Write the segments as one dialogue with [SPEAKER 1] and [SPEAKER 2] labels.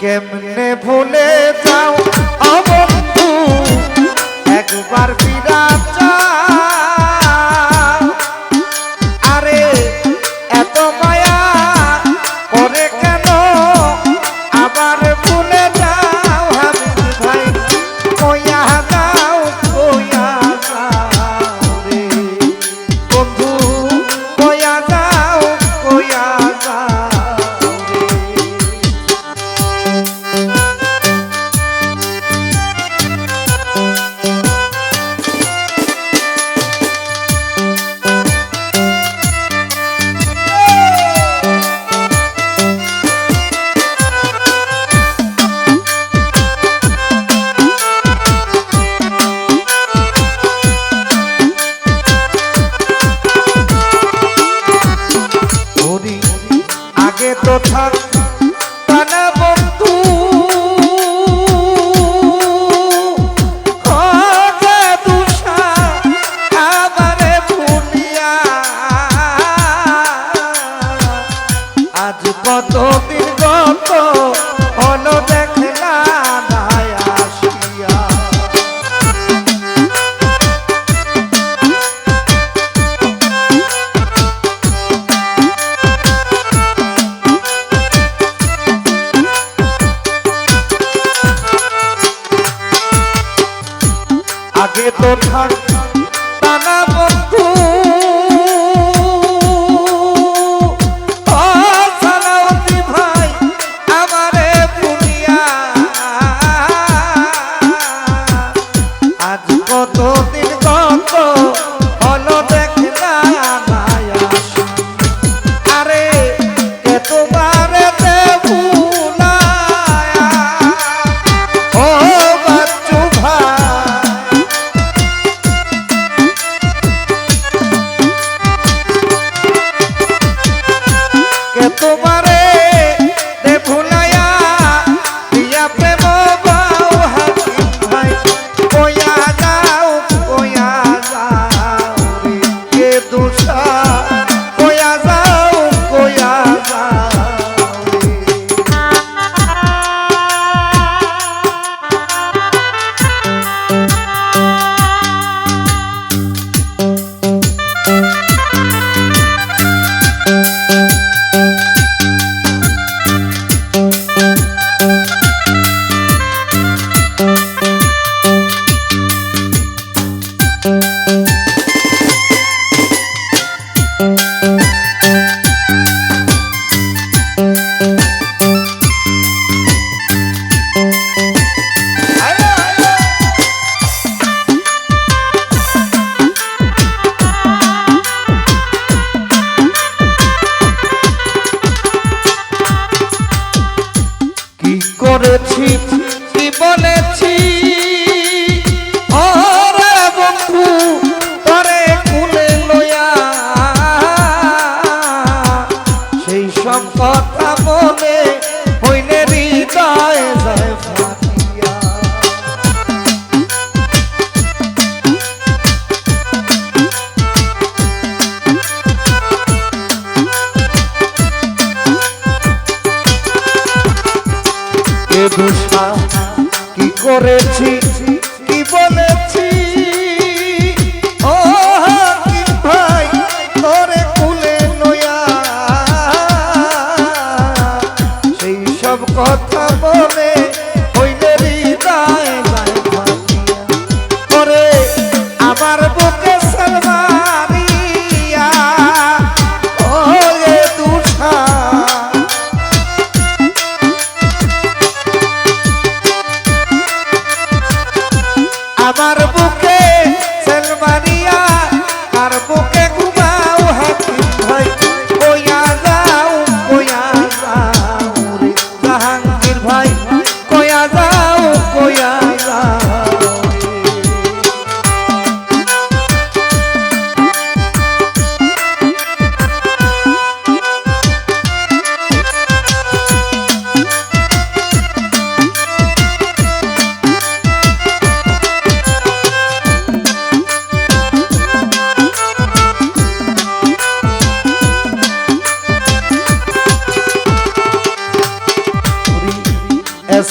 [SPEAKER 1] কেমনে ভুলে যাও? অবন্ধু একবার বিরাজ আগে তো থাক তানা বন্ধু।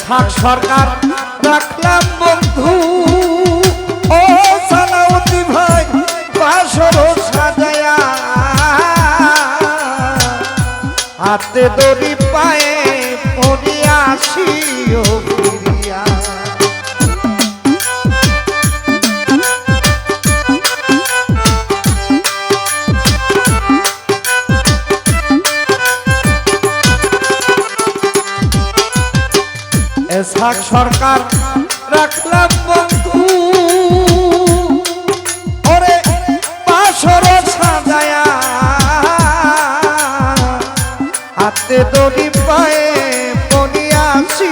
[SPEAKER 1] এসহাক সরকার ডাকলাম বন্ধু। হাতে দড়ি পায়ে পড়িয়াছিও ফিরিয়া। এসহাক সরকার রাখলাম বন্ধু। ওরে বাসর সাজায়া হাতে দড়ি পায়ে পড়িয়াছি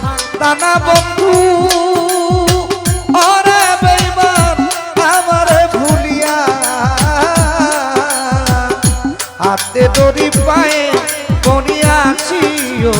[SPEAKER 1] দানা বন্ধু। ওরে বেইমান আমারে ভুলিয়া। হাতে দড়ি পায়ে বনিয়াছি ও